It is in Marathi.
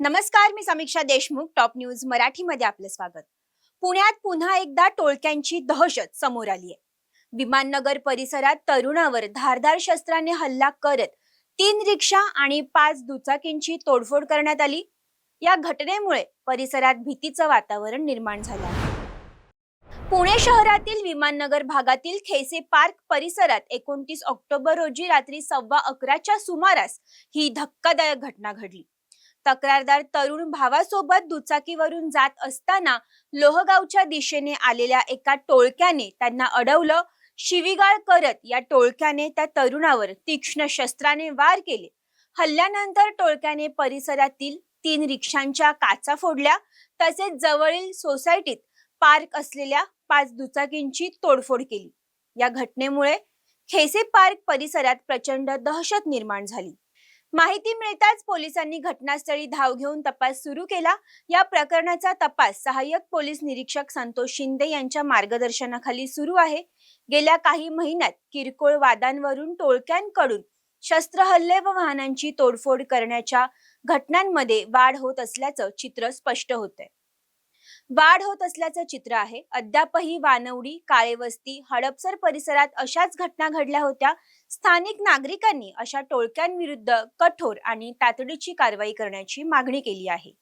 नमस्कार मी समीक्षा देशमुख टॉप न्यूज मराठीमध्ये आपलं स्वागत. पुण्यात पुन्हा एकदा टोळक्यांची दहशत समोर आली आहे विमाननगर परिसरात तरुणावर धारदार शस्त्राने हल्ला करत तीन रिक्षा आणि पाच दुचाकींची तोडफोड करण्यात आली. या घटनेमुळे परिसरात भीतीचं वातावरण निर्माण झालं पुणे शहरातील विमाननगर भागातील खेसे पार्क परिसरात एकोणतीस ऑक्टोबर रोजी रात्री सव्वा अकराच्या सुमारास ही धक्कादायक घटना घडली. तक्रारदार तरुण भावासोबत दुचाकीवरून जात असताना लोहगावच्या दिशेने आलेल्या एका टोळक्याने त्यांना अडवलं. शिवीगाळ करत या टोळक्याने त्या तरुणावर तीक्ष्ण शस्त्राने वार केले. हल्ल्यानंतर टोळक्याने परिसरातील तीन रिक्षांच्या काचा फोडल्या. तसेच जवळील सोसायटीत पार्क असलेल्या पाच दुचाकींची तोडफोड केली. या घटनेमुळे खेसे पार्क परिसरात प्रचंड दहशत निर्माण झाली. माहिती मिळताच पोलिसांनी घटनास्थळी धाव घेऊन तपास सुरू केला. या प्रकरणाचा तपास सहाय्यक पोलीस निरीक्षक संतोष शिंदे यांच्या मार्गदर्शनाखाली सुरू आहे. गेल्या काही महिन्यात किरकोळ वादांवरून टोळक्यांकडून शस्त्र हल्ले व वाहनांची तोडफोड करण्याच्या घटनांमध्ये वाढ होत असल्याचं चित्र स्पष्ट होतंय. वाढ होत असल्याचं चित्र आहे. अद्यापही वानवडी काळेवस्ती हडपसर परिसरात अशाच घटना घडल्या होत्या. स्थानिक नागरिकांनी अशा टोळक्यांविरुद्ध कठोर आणि तातडीची कारवाई करण्याची मागणी केली आहे.